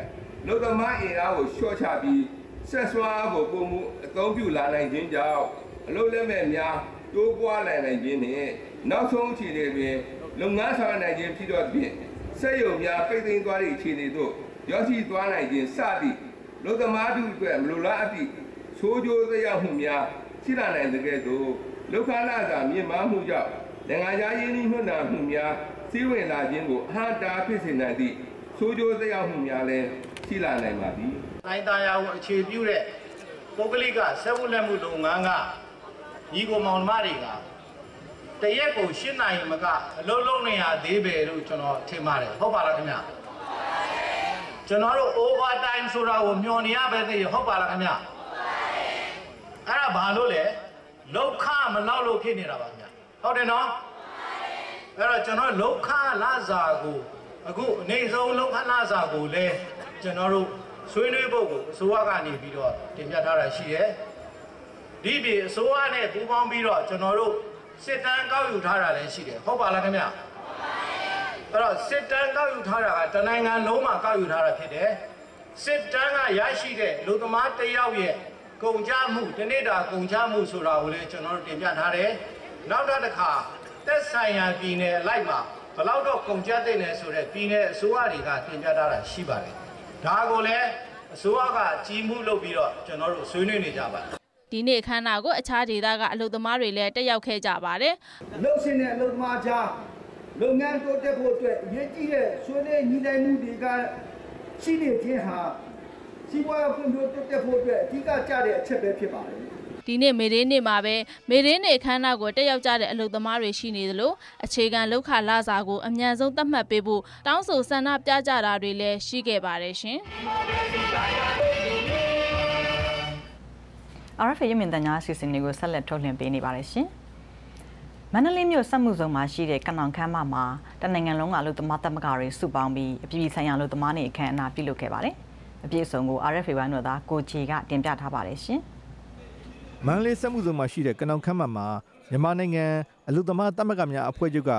လူသမားအင်အားကိုလျှော့ချပြီးဆက်စွာကိုပုံမှုအသုံးပြုလာနိုင်ခြင်းကြောင့်အလုပ်လက်မဲ့များတိုးပွားလာနိုင်ခြင်းနှင့်နောက်ဆုံးအခြေအနေတွင်လုပ်ငန်းဆောင်ရွက်နိုင်ခြင်းဖြစ်တော့ဖြင့်စက်ရုံများပိတ်သိမ်းသွားသည့်အခြေအနေသို့ရောက်ရှိသွားနိုင်ခြင်းစသည့်လူသမားတို့အတွက်မလိုလားအပ်သည့်ဆိုးကျိုးသက်ရောက်မှုများရှိလာနိုင်တဲ့ကဲ့သို့လုခလာသာမြင့်မားမှုကြောင့်နိုင်ငံခြားရင်းနှီးမြှုပ်နှံမှုများစီးဝင်လာခြင်းကိုအဟန့်တားဖြစ်စေနိုင်သည့်ဆိုးကျိုးသက်ရောက်မှုများလည်း ရှိလာနိုင်ပါသည်တိုင်းသားရကိုအခြေပြုတဲ့ပုဂ္ဂလိကစက်မှုလက်မှုလုပ်ငန်းကညီကိုမောင်နှမတွေကတရက်ကို၈နိုင်မကအလုံးလုံးနေရသေးပဲလို့ကျွန်တော်ထင်ပါတယ်ဟုတ်ပါလားခင်ဗျာကျွန်တော်တို့ over time ဆိုတာကိုမျှော်နေရပဲသိရဟုတ်ပါလားခင်ဗျာအဲ့ဒါဘာလို့လဲလောက်ခမလောက်လို့ဖြစ်နေတာပါခင်ဗျာဟုတ်တယ်နော်အဲ့တော့ကျွန်တော်လောက်ခလာစာကိုအခုအနေဆုံးလောက်ခလာစာကိုလည်း ကျွန်တော်တို့ဆွေးနွေးဖို့ကိုအစိုးရကနေပြီးတော့တင်ပြထားတာရှိတယ်ဒီပြည်အစိုးရနဲ့ပူးပေါင်းပြီးတော့ကျွန်တော်တို့စစ်တမ်းကောက်ယူထားတာလည်းရှိတယ်ဟုတ်ပါလားခင်ဗျာအဲ့တော့စစ်တမ်းကောက်ယူထားတာကတနိုင်ငံလုံးမှာကောက်ယူထားတာဖြစ်တယ်စစ်တမ်းကရရှိတဲ့လူသမားတစ်ယောက်ရဲ့ကုန်ကြမှုတနေ့တာကုန်ကြမှုဆိုတာကိုလည်းကျွန်တော်တို့တင်ပြထားတယ်နောက်တစ်ခါသက်ဆိုင်ရာပြည်နယ်အလိုက်မှာဘယ်လောက်တော့ကုန်ကြတဲ့နယ်ဆိုတဲ့ပြည်နယ်အစိုးရတွေကတင်ပြထားတာရှိပါတယ် ဒါကိုလည်းအစိုးရကကြီးမှုလုပ်ပြီးတော့ကျွန်တော်တို့ဆွေးနွေးနေကြပါတယ်။ဒီနေ့အခမ်းအနားကိုအခြားဒေသကအလုသမားတွေလည်းတက်ရောက်ခဲ့ကြပါတယ်။လှုပ်ရှင်တဲ့အလုပ်သမားကြားလုပ်ငန်းတိုးတက်ဖို့အတွက်အရေးကြီးတဲ့ဆွေးနွေးညီနိုင်မှုတွေကရှိနေခြင်းဟာစီးပွားရေးဖွံ့ဖြိုးတိုးတက်ဖို့အတွက်အဓိကကျတဲ့အချက်ပဲဖြစ်ပါတယ် ဒီနေ့မေရင်းနေ့မှာပဲမေရင်းနေ့အခမ်းအနားကိုတက်ရောက်ကြတဲ့အလုပ်သမားတွေရှိနေသလိုအခြေခံလောက်ခလာစာကိုအမြန်ဆုံးသတ်မှတ်ပေးဖို့တောင်းဆိုဆန္ဒပြကြတာတွေလည်းရှိခဲ့ပါတယ်ရှင် RFA ရမင်တညာအစီအစဉ်တွေကိုဆက်လက်ထုတ်လွှင့်ပေးနေပါတယ်ရှင်။မန္တလေးမြို့စက်မှုဇုံမှာရှိတဲ့ကနောင်ခမ်းမမှာတနိုင်ငံလုံးကအလုပ်သမားသမဂ္ဂတွေစုပေါင်းပြီးအပြည်ပြည်ဆိုင်ရာအလုပ်သမားနေ့အခမ်းအနားပြုလုပ်ခဲ့ပါတယ်။အပြည့်အစုံကို RFA ဝိုင်းတော်သားကိုချီကတင်ပြထားပါတယ်ရှင်။ မန္တလေးစက်မှုဇုံမှာရှိတဲ့ကနောင်ခမ်းမမှာမြန်မာနိုင်ငံအလုသမားသမဂ္ဂများအဖွဲ့ချုပ်က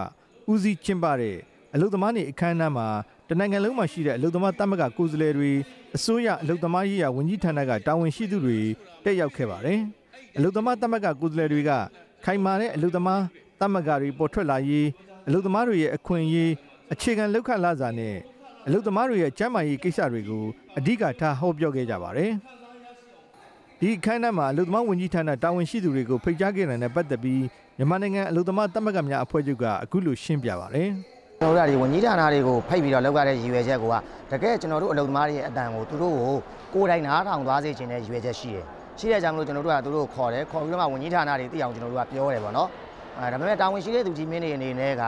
ဦးစီးကျင်းပတဲ့အလုသမားနေအခမ်းအနားမှာတနိုင်ငံလုံးမှာရှိတဲ့အလုသမားသမဂ္ဂကိုယ်စားလှယ်တွေအစိုးရအလုသမားရေးရာဝန်ကြီးဌာနကတာဝန်ရှိသူတွေတက်ရောက်ခဲ့ပါတယ်။အလုသမားသမဂ္ဂကိုယ်စားလှယ်တွေကခိုင်မာတဲ့အလုသမားသမဂ္ဂတွေပေါ်ထွက်လာရေးအလုသမားတွေရဲ့အခွင့်အရေးအခြေခံလောက်ခလာစာနဲ့အလုသမားတွေရဲ့ကျန်းမာရေးကိစ္စတွေကိုအဓိကထားဟောပြောခဲ့ကြပါတယ်။ ဒီအခမ်းအနားမှာအလုသမားဝန်ကြီးဌာနတာဝန်ရှိသူတွေကိုဖိတ်ကြားခဲ့တဲ့နဲ့ပတ်သက်ပြီးမြန်မာနိုင်ငံအလုသမားသမဂ္ဂများအဖွဲ့ချုပ်ကအခုလိုရှင်းပြပါဗျ။ကျွန်တော်တို့ကဒီဝန်ကြီးဌာနတွေကိုဖိတ်ပြီးတော့လောက်ရတဲ့ရည်ရွယ်ချက်ကတကယ်ကျွန်တော်တို့အလုပ်သမားတွေရဲ့အတန်ကိုသူတို့ကိုကိုယ်တိုင်နားထောင်သွားစေခြင်းတဲ့ရည်ရွယ်ချက်ရှိတယ်။ရှိတဲ့ကြောင့်မလို့ကျွန်တော်တို့ကသူတို့ကိုခေါ်တယ်ခေါ်ပြီးတော့မှဝန်ကြီးဌာနတွေသိအောင်ကျွန်တော်တို့ကပြောတယ်ပေါ့နော်။အဲဒါပေမဲ့တာဝန်ရှိတဲ့သူကြီးမင်းတွေအနေနဲ့က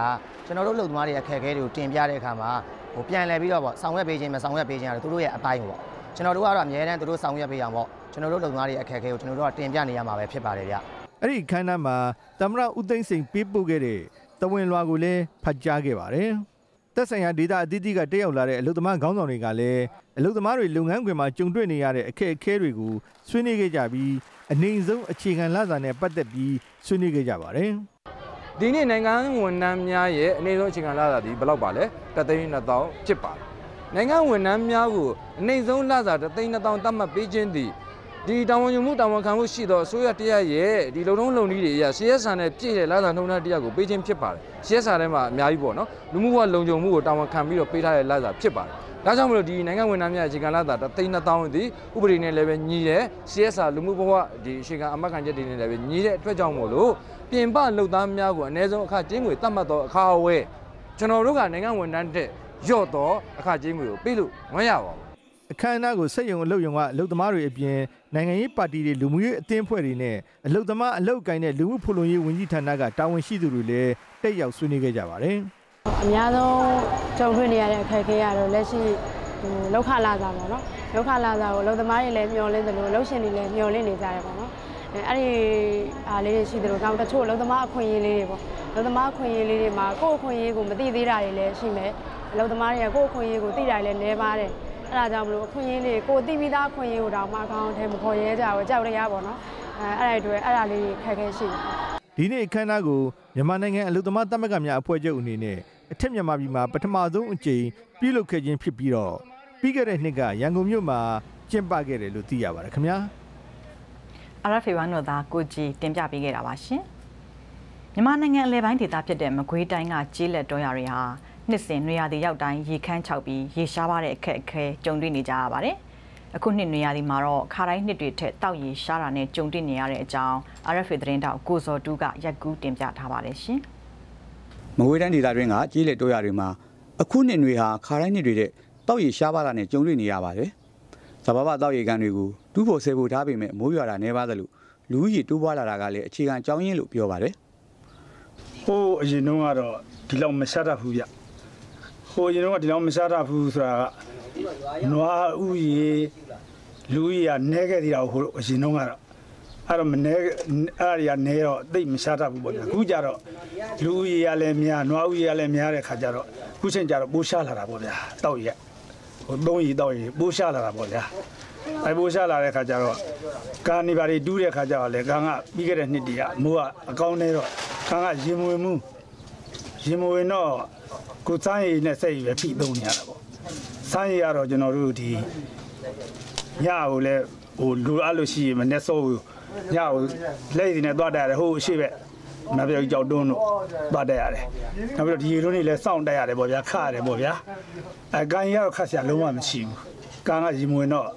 ကျွန်တော်တို့အလုပ်သမားတွေအခက်အခဲတွေကိုတင်ပြတဲ့အခါမှာဟိုပြန်လဲပြီးတော့ပေါ့ဆောင်ရွက်ပေးခြင်းမဆောင်ရွက်ပေးခြင်းကတော့သူတို့ရဲ့အပိုင်းပေါ့ကျွန်တော်တို့ကတော့အများတန်းသူတို့ဆောင်ရွက်ပေးအောင်ပေါ့ ကျွန်တော်တို့လုံသားတွေအခက်အခဲကိုကျွန်တော်တို့ကတင်ပြနေရမှာပဲဖြစ်ပါတယ်ဗျအဲ့ဒီခန်းနာမှာတမရဦးသိန်းစိန်ပေးပို့ခဲ့တဲ့တဝင်လွာကိုလည်းဖတ်ကြားခဲ့ပါတယ်သက်ဆိုင်ရာဒေတာအသီးသီးကတက်ရောက်လာတဲ့အလုပ်သမားခေါင်းဆောင်တွေကလည်းအလုပ်သမားတွေလုပ်ငန်းခွင်မှာကြုံတွေ့နေရတဲ့အခက်အခဲတွေကိုဆွေးနွေးခဲ့ကြပြီးအနေဆုံးအခြေခံလစာနဲ့ပတ်သက်ပြီးဆွေးနွေးခဲ့ကြပါတယ်ဒီနေ့နိုင်ငံဝန်ထမ်းများရဲ့အနေဆုံးအခြေခံလစာဒီဘယ်လောက်ပါလဲတသိန်းနှစ်သောင်းဖြစ်ပါတယ်နိုင်ငံဝန်ထမ်းများကိုအနေဆုံးလစာတသိန်းနှစ်သောင်းသတ်မှတ်ပေးခြင်းသည် ဒီတာဝန်ယူမှုတာဝန်ခံမှုရှိသောအစိုးရတရားရဲ့ဒီလုံထုံးလုံနည်းတွေအရ CSR နဲ့ပြည့်တဲ့လစာနှုန်းထားတရားကိုပေးခြင်းဖြစ်ပါတယ် CSR ထဲမှာအများကြီးပေါ့နော်လူမှုဘဝလုံခြုံမှုကိုတာဝန်ခံပြီးတော့ပေးထားတဲ့လစာဖြစ်ပါတယ်ဒါကြောင့်မလို့ဒီနိုင်ငံဝန်ထမ်းများအခြေခံလစာတသိန်းနှစ်သောင်းသည်ဥပဒေနဲ့လည်းပဲညီတယ် CSR လူမှုဘဝဒီအခြေခံအမှတ်ခံချက်တွေနဲ့လည်းပဲညီတဲ့အတွက်ကြောင့်မို့လို့ပြင်ပလုပ်သားများကိုအ ਨੇ ဆုံးအခကျင်းငွေသတ်မှတ်သောအခါအဝဲကျွန်တော်တို့ကနိုင်ငံဝန်ထမ်းတဲ့ရော့တော့အခကျင်းငွေကိုပေးလို့မရပါဘူးအခမ်းအနားကိုစက်ရုံအလုပ်ရုံကအလုပ်သမားတွေအပြင် နိုင်ငံရေးပါတီတွေလူမှုရေးအသင်းအဖွဲ့တွေနဲ့အလုပ်သမားအလုပ်ကိုင်းတဲ့လူမှုဖူလုံရေးဝန်ကြီးဌာနကတာဝန်ရှိသူတွေလည်းတက်ရောက်ဆွေးနွေးခဲ့ကြပါတယ်အများဆုံးကြုံတွေ့နေရတဲ့အခက်အခဲကတော့လက်ရှိဟိုလောက်ခလာစားပေါ့နော်လောက်ခလာစားကိုအလုပ်သမားတွေလည်းမျှော်လင့်တယ်လို့အလုပ်ရှင်တွေလည်းမျှော်လင့်နေကြတယ်ပေါ့နော်အဲအဲ့ဒီအားလေးတွေရှိတယ်လို့နောက်တချို့အလုပ်သမားအခွင့်အရေးလေးတွေပေါ့အလုပ်သမားအခွင့်အရေးလေးတွေမှာကိုယ့်အခွင့်အရေးကိုမသိသေးတာတွေလည်းရှိမယ်အလုပ်သမားတွေကကိုယ့်အခွင့်အရေးကိုသိတာတွေလည်းနည်းပါတယ် အဲ့ဒါကြောင့်မလို့အခွင့်အရေးလေးကိုသိပြီးသားအခွင့်အရေးကိုတောင်မှအကောင်းအထည်မဖော်ရဲကြဘူးကြောက်ရရပေါ့နော်အဲအဲ့ဒါတွေအဲ့ဒါလေးခက်ခဲရှိတယ်ဒီနေ့အခမ်းအနားကိုမြန်မာနိုင်ငံအလုပ်သမားသမဂ္ဂများအဖွဲ့ချုပ်အနေနဲ့အထက်မြန်မာပြည်မှာပထမဆုံးအကြိမ်ပြုလုပ်ခဲ့ခြင်းဖြစ်ပြီးတော့ပြီးခဲ့တဲ့နှစ်ကရန်ကုန်မြို့မှာကျင်းပခဲ့တယ်လို့သိရပါတယ်ခင်ဗျာ RFA ဘန်းတော်သားကိုကြီးတင်ပြပေးခဲ့တာပါရှင်မြန်မာနိုင်ငံအလဲပိုင်းဒေသဖြစ်တဲ့မကွေးတိုင်းကကျေးလက်တော်ရတွေဟာ နှစ်စဉ်နွေရာသီရောက်တိုင်းရေခမ်းချောက်ပြီးရေရှားပါတဲ့အခက်အခဲကြုံတွေ့နေကြရပါတယ်အခုနှစ်နွေရာသီမှာတော့ခါတိုင်းနှစ်တွေထက်တောက်ရေရှားတာနဲ့ကြုံတွေ့နေရတဲ့အကြောင်း RFA သတင်းတောက်ကိုစောတူးကရက်ကူးတင်ပြထားပါတယ်ရှင်မကွေးတိုင်းဒေသတွင်းကကြီးလက်တိုးရတွေမှာအခုနှစ်တွေဟာခါတိုင်းနှစ်တွေတဲ့တောက်ရီရှားပါတာနဲ့ကြုံတွေ့နေရပါတယ်။သဘာဝတောက်ရီကန်တွေကိုတူးဖို့ဆယ်ဖို့ထားပေမဲ့မိုးရွာတာနေပါသလိုလူကြီးတိုးပွားလာတာကလည်းအခြေခံအကြောင်းရင်းလို့ပြောပါတယ်ဟိုးအရင်တုန်းကတော့ဒီလောက်မရှားတတ်ဘူးဗျ ဟိုးအရင်တုန်းကဒီလောက်မရှားတတ်ဘူးဆိုတာကနွားဥရေလူကြီးကနဲခဲ့သေးတာဟိုအရင်တုန်းကတော့အဲ့တော့မနဲအဲ့ဒါတွေကနဲတော့သိပ်မရှားတတ်ဘူးပေါ့ဗျအခုကျတော့လူကြီးကလည်းများနွားဥရေကလည်းများတဲ့ခါကျတော့ခုချိန်ကျတော့ပိုးရှားလာတာပေါ့ဗျာတောက်ရက်ဟိုသုံးရီတောက်ရီပိုးရှားလာတာပေါ့ဗျာအဲပိုးရှားလာတဲ့ခါကျတော့ကာနီဘာတွေတူးတဲ့ခါကျတော့လေကန်ကပြီးခဲ့တဲ့နှစ်တည်းကမိုးကအကောင်းနေတော့ကန်ကရင်မဝင်မှု ရင်မဝင်တော့ကိုစမ်းရည်နဲ့စိတ်ရည်ပဲဖိသုံးနေရတာပေါ့စမ်းရည်ကတော့ကျွန်တော်တို့ဒီညကိုလည်းဟိုလူအဲ့လိုရှိရင်မနဲ့စိုးဘူးညကိုလက်ရည်နဲ့သွားတက်ရတယ်ဟိုအရှိပဲမပြောကြောက်တွန်းတို့သွားတက်ရတယ်နောက်ပြီးတော့ဒီရေလုံးတွေလည်းစောင့်တက်ရတယ်ပေါ့ဗျာခါရတယ်ပေါ့ဗျာအဲကန်ရီကတော့ခတ်ဆရာလုံးဝမရှိဘူးကန်ကရင်မဝင်တော့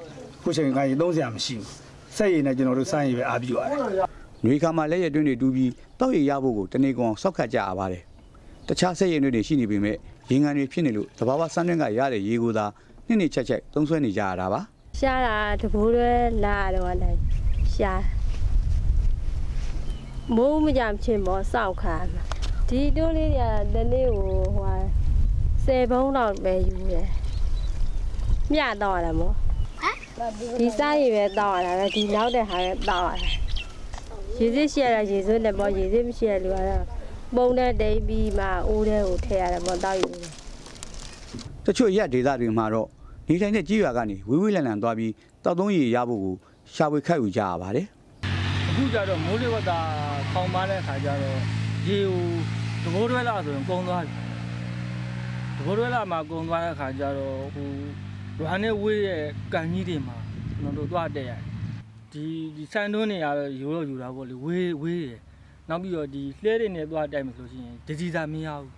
ခုချိန်ကန်ရီသုံးဆရာမရှိဘူးစိတ်ရည်နဲ့ကျွန်တော်တို့စမ်းရည်ပဲအားပြုရတယ်။နှွေခါမှာလက်ရတွင်းတွေတူးပြီးတောက်ရီရဖို့ကိုတနေကောင်စောက်ခတ်ကြရပါတယ်။ တခြားဆက်ရည်တွေရှိနေပေမဲ့ရေငန်တွေဖြစ်နေလို့သဘာဝစမ်းတွင်းကရတဲ့ရေကိုသာနှစ်နှစ်ချက်ချက်သုံးဆွဲနေကြရတာပါ။ရှားတာတဘိုးရဲလာတော့လည်းရှားမိုးမကြမချင်းမောစောက်ခါမှာဒီတိုးလေးတွေကတနေ့ကိုဟို10ဘုံတော့ပဲယူတယ်မြတော့တယ်မောဒီစားရည်ပဲတောက်ရတာပဲဒီနောက်တဲ့ဟာပဲတောက်ရတာရေစစ်ရှိရတာရေစွန်းတယ်ပေါ့ရေစစ်မရှိရလူကတော့ ပုံနဲ့တိမ်ပြီးမှအိုးထဲကိုထည့်ရတယ်ပေါ့တောက်ယူတယ်တချို့ရက်ဒေသတွေမှာတော့နေထိုင်တဲ့ကြီးရွာကနေဝေးဝေးလန်လန်သွားပြီးတောက်သုံးရည်ရဖို့ကိုရှာဖွေခတ်ယူကြရပါတယ်အခုကျတော့မိုးလေဝသခေါင်ပါတဲ့ခါကျတော့ရေကိုသဘောတွဲလာဆိုရင်ကုန်းသွားပြီသဘောတွဲလာမှာကုန်းသွားတဲ့ခါကျတော့ဟိုရွာနဲ့ဝေးရဲ့ကန်ကြီးတွေမှာကျွန်တော်တို့သွားတက်ရတယ်ဒီဒီဆန်တွန်းနေရတော့ယူတော့ယူတာပေါ့လေဝေးဝေးတယ် နောက်ပြီးတော့ဒီလှဲတွေနဲ့သွားတိုက်မယ်ဆိုလို့ရှိရင်ဒီစီစာမရဘူး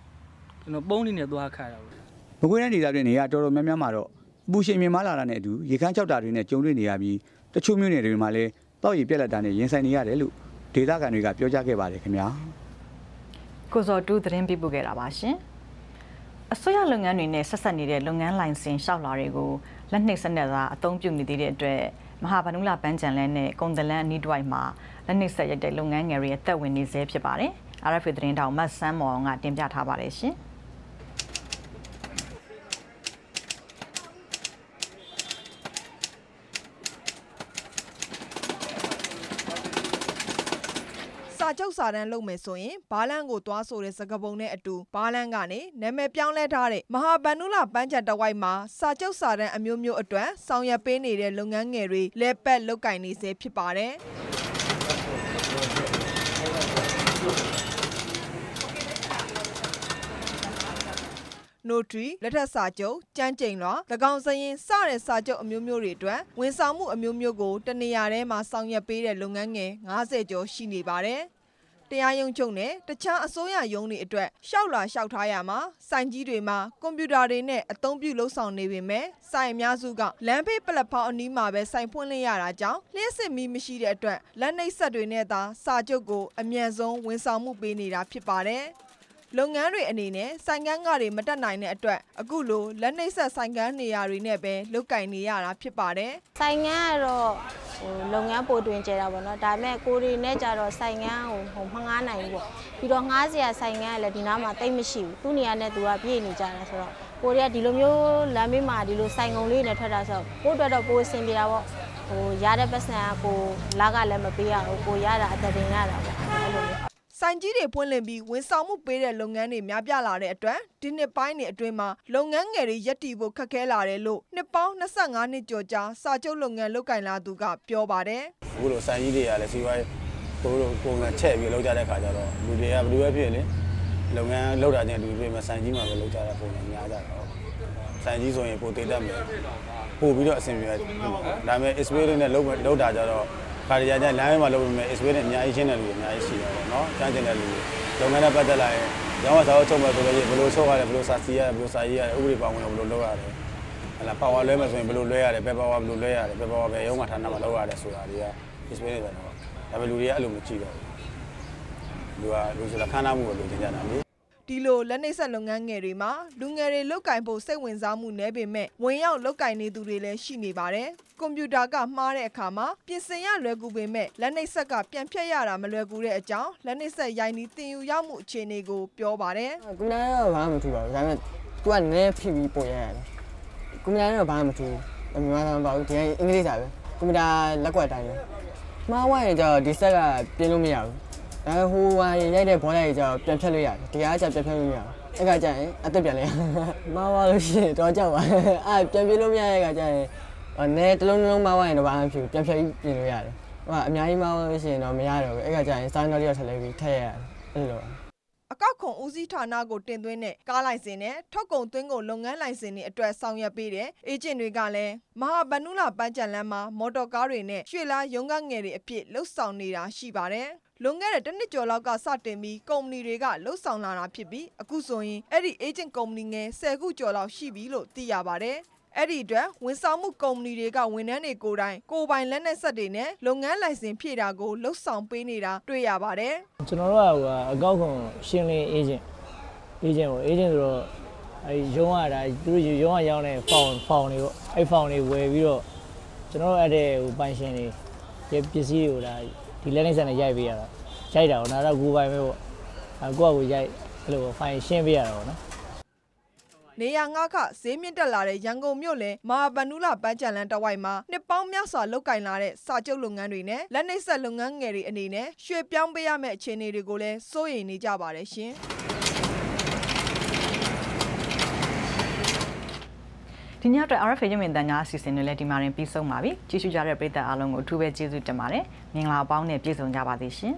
ကျွန်တော်ပုံးနေနဲ့သွားခါတာပေါ့။မကွေးတိုင်းဒေသတွင်းနေရာတော်တော်များများမှာတော့ပူရှင်မြင်မာလာတာနဲ့အတူရေခမ်းချောက်တာတွေနဲ့ကြုံတွေ့နေရပြီးတချို့မြို့နယ်တွေမှာလည်းတောက်ရည်ပြက်လက်တာနဲ့ရင်ဆိုင်နေရတယ်လို့ဒေသခံတွေကပြောကြားခဲ့ပါတယ်ခင်ဗျာ။ကိုစောတူးသတင်းပေးပို့ခဲ့တာပါရှင်အစိုးရလုပ်ငန်းတွေနဲ့ဆက်ဆက်နေတဲ့လုပ်ငန်းလိုင်စင်ရှောက်လာတွေကိုလက်နှိပ်စနစ်သာအသုံးပြုနေသေးတဲ့အတွက်မဟာဗန္ဓုလပန်းချံလန်းနဲ့ကုံတလန်းအနီးတစ်ဝိုက်မှာ လက်နက်ဆက်ရိုက်တဲ့လုပ်ငန်းငယ်တွေရဲ့တက်ဝင်နေဆဲဖြစ်ပါတယ်။ RFA သတင်းတောင်မတ်ဆန်းမောင်ကတင်ပြထားပါတယ်ရှင်။ာချုပ်စာတန်းလုပ်မယ်ဆိုရင်ဘာလန်ကိုသွားဆိုတဲ့စကားပုံနဲ့အတူဘာလန်ကနေနာမည်ပြောင်းလဲထားတဲ့မဟာဗန္နုလပန်းချန်တဝိုက်မှာစာချုပ်စာတန်းအမျိုးမျိုးအတွက်ဆောင်ရွက်ပေးနေတဲ့လုပ်ငန်းငယ်တွေလက်ပတ်လုပ်ကင်နေစေဖြစ်ပါတယ်။ notary လက်ထက်စာချုပ်ကြမ်းကြိမ်လွှာ၎င်းစရင်စတဲ့စာချုပ်အမျိုးမျိုးတွေအတွက်ဝန်ဆောင်မှုအမျိုးမျိုးကိုတနေရာထဲမှာဆောင်ရွက်ပေးတဲ့လုပ်ငန်းငယ်90ကျော်ရှိနေပါတယ်တရားရုံးချုပ်နဲ့တခြားအစိုးရရုံးတွေအတွက်ရှောက်လာရှောက်ထားရမှာစိုင်ကြီးတွေမှာကွန်ပျူတာတွေနဲ့အသုံးပြုလုပ်ဆောင်နေပေမဲ့စိုင်အများစုကလမ်းဖေးပလက်ဖောင်းအနီးမှာပဲစိုင်ဖွင့်လှစ်ရတာကြောင့်လျှက်စစ်မီးမရှိတဲ့အတွက်လက်နှိပ်ဆက်တွေနဲ့သာစာချုပ်ကိုအမြန်ဆုံးဝန်ဆောင်မှုပေးနေတာဖြစ်ပါတယ်။ လုပ်ငန်းတွေအနေနဲ့ဆိုင်ကန်းကတွေမတက်နိုင်တဲ့အတွက်အခုလိုလက်နှိပ်ဆက်ဆိုင်ကန်းနေရာတွေနဲ့ပဲလုပ်ကင်နေရတာဖြစ်ပါတယ်။ဆိုင်ကန်းကတော့ဟိုလုပ်ငန်းပိုတွင်ကျတာပေါ့နော်။ဒါပေမဲ့ကိုရီနဲ့ကြတော့ဆိုင်ကန်းဟိုဟိုမငားနိုင်ဘူးပေါ့။ပြီးတော့ငားစရာဆိုင်ကန်းကလည်းဒီနားမှာတိတ်မရှိဘူး။သူ့နေရာနဲ့သူကပြည့်နေကြတယ်ဆိုတော့ကိုရီကဒီလိုမျိုးလမ်းမေးမှာဒီလိုဆိုင်ကုန်လေးနဲ့ထွက်တာဆိုတော့ကိုအတွက်တော့ပိုအဆင်ပြေတာပေါ့။ဟိုရတဲ့ပတ်စံကကိုလာကလည်းမပေးရဘူးကိုရတာအတတင်ရတာပေါ့အဲ့လိုမျိုး ဆိုင်ကြီးတွေပွင့်လင့်ပြီးဝန်ဆောင်မှုပေးတဲ့လုပ်ငန်းတွေများပြားလာတဲ့အတွက်ဒီနှစ်ပိုင်းတွေအတွင်းမှာလုပ်ငန်းငယ်တွေရပ်တည်ဖို့ခက်ခဲလာတယ်လို့နှစ်ပေါင်း25နှစ်ကျော်ကြာစာချုပ်လုပ်ငန်းလုပ်ကင်လာသူကပြောပါတယ်။အခုလိုဆိုင်ကြီးတွေကလည်းစီးပွားရေးကိုလိုပုံစံချက်ပြီးလုပ်ကြတဲ့ခါကျတော့လူတွေကဘယ်လိုပဲဖြစ်လေလုပ်ငန်းလုပ်တာချင်းလူတွေမှာဆိုင်ကြီးမှာပဲလုပ်ကြတဲ့ပုံစံများကြတော့ဆိုင်ကြီးဆိုရင်ပိုတည်တတ်မယ်ပို့ပြီးတော့အဆင်ပြေတယ်ဒါပေမဲ့ experience နဲ့လုပ်လုပ်တာကြတော့ ခါရရကြလမ်းမှာလုပ်နေမယ် experience အများကြီးရှင်းတဲ့လူတွေအများကြီးရှိတယ်ပေါ့နော်။ကြားကျင်တဲ့လူတွေလုပ်ငန်းနဲ့ပတ်သက်လာရင်ရောင်းဝယ်စာအုပ်ချုပ်မယ်ဆိုလို့ဘယ်လိုချုပ်ရတယ်ဘယ်လိုစာစီရတယ်ဘယ်လိုစာရေးရတယ်ဥပဒေပါဝင်ဘယ်လိုလုပ်ရတယ်။ဟလာပါဝါလွဲမယ်ဆိုရင်ဘယ်လိုလွဲရတယ်ဘယ်ပါဝါဘယ်လိုလွဲရတယ်ဘယ်ပါဝါဘယ်ရုံးမှာဌာနမှာလုပ်ရတယ်ဆိုတာတွေက experience ပဲတော့။ဒါပေမဲ့လူတွေကအဲ့လိုမကြည့်တော့ဘူး။လူကလူဆိုတာခန္ဓာမှုကိုလိုချင်ကြတာလေ ဒီလိုလက်နှိပ်ဆက်လုပ်ငန်းငယ်တွေမှာလူငယ်တွေလုတ်ကင်ဖို့စိတ်ဝင်စားမှုနည်းပေမဲ့ဝင်ရောက်လုတ်ကင်နေသူတွေလည်းရှိနေပါတယ်။ကွန်ပျူတာကမှားတဲ့အခါမှာပြင်ဆင်ရလွယ်ကူပေမဲ့လက်နှိပ်ဆက်ကပြန်ဖြတ်ရတာမလွယ်ကူတဲ့အကြောင်းလက်နှိပ်ဆက်ရိုင်းနီးတင်ယူရောက်မှုအခြေအနေကိုပြောပါတယ်။ကွန်ပျူတာတော့ဘာမှမထူပါဘူး။ဒါပေမဲ့ तू ကနည်းဖြစ်ပြီးပို့ရရတယ်။ကွန်ပျူတာတော့ဘာမှမထူဘူး။အများဆုံးပါဘူး။ဒီအင်္ဂလိပ်စာပဲ။ကွန်ပျူတာလက်ကွက်တိုင်းပဲ။မှားဝရင်ကျတော့ဒီဆက်ကပြင်းလို့မရဘူး ဒါဟိုဟာရိုက်တဲ့ဘောလိုက်ကြောပြန်ဖြတ်လို့ရတယ်တရားကြပြန်ဖြတ်လို့မရဘူးအဲ့ကကြရင်အသက်ပြန်လဲမဝါလို့ရှိရင်တော့ကြောက်ပါအဲ့ပြန်ပြေးလို့မရတဲ့ကကြရင်နဲတလုံးလုံးမဝါရင်တော့ဘာမှမဖြစ်ဘူးပြန်ဖြတ်ပြီးပြင်လို့ရတယ်ဟိုကအများကြီးမဝါလို့ရှိရင်တော့မရတော့ဘူးအဲ့ကကြရင်စိုင်းတော့တယောက်ထည့်လိုက်ပြီးထည့်ရတယ်အဲ့လိုအကောက်ခွန်ဦးစီးဌာနကိုတင်သွင်းတဲ့ကားလိုင်စင်နဲ့ထုတ်ကုန်သွင်းကုန်လုပ်ငန်းလိုင်စင်တွေအတွက်ဆောင်ရွက်ပေးတဲ့အေဂျင့်တွေကလည်းမဟာဗန္နုလပန်းချံလမ်းမှာမော်တော်ကားတွေနဲ့ရွှေလားရုံးကားငယ်တွေအဖြစ်လှုပ်ဆောင်နေတာရှိပါတယ် လွန်ခဲ့တဲ့တစ်နှစ်ကျော်လောက်ကစတင်ပြီးကုမ္ပဏီတွေကလှုပ်ဆောင်လာတာဖြစ်ပြီးအခုဆိုရင်အဲ့ဒီ agent ကုမ္ပဏီငယ်10ခုကျော်လောက်ရှိပြီလို့သိရပါတယ်အဲ့ဒီအတွက်ဝန်ဆောင်မှုကုမ္ပဏီတွေကဝန်ထမ်းတွေကိုယ်တိုင်ကိုပိုင်လက်နက်ဆက်တွေနဲ့လုပ်ငန်းလိုင်စင်ဖြည့်တာကိုလှုပ်ဆောင်ပေးနေတာတွေ့ရပါတယ်ကျွန်တော်တို့ကဟိုအကောက်ခွန်ရှင်းလင်း agent agent ကို agent ဆိုတော့အဲရုံးရတာသူတို့ရုံးရရောက်တဲ့ဖောင်ဖောင်တွေပေါ့အဲ့ဖောင်တွေဝယ်ပြီးတော့ကျွန်တော်တို့အဲ့တဲ့ဟိုပိုင်ရှင်တွေရဲ့ပစ္စည်းတွေကိုဒါ ဒီလက်နေဆက်နဲ့ရိုက်ပေးရတာရိုက်တာတော့နာတော့ကိုပိုင်ပဲပေါ့အကိုကကိုရိုက်အဲ့လိုဖိုင်ရှင်းပေးရတာပေါ့နော်နေရငါခဈေးမြင့်တက်လာတဲ့ရန်ကုန်မြို့လယ်မဟာဗန္နုလပန်းချံလန်းတဝိုက်မှာနှစ်ပေါင်းများစွာလုတ်ကင်လာတဲ့စာချုပ်လုပ်ငန်းတွေနဲ့လက်နှိပ်ဆက်လုပ်ငန်းငယ်တွေအနေနဲ့ရွှေ့ပြောင်းပေးရမယ့်အခြေအနေတွေကိုလည်းစိုးရိမ်နေကြပါတယ်ရှင် ဒီညအတွက် RFA ရုပ်မြင်သံကြားအစီအစဉ်တွေလည်းဒီမှာရင်ပြီးဆုံးပါပြီကြည့်ရှုကြတဲ့ပရိသတ်အားလုံးကိုအထူးပဲကျေးဇူးတင်ပါတယ်မင်္ဂလာပေါင်းနဲ့ပြည့်စုံကြပါစေရှင်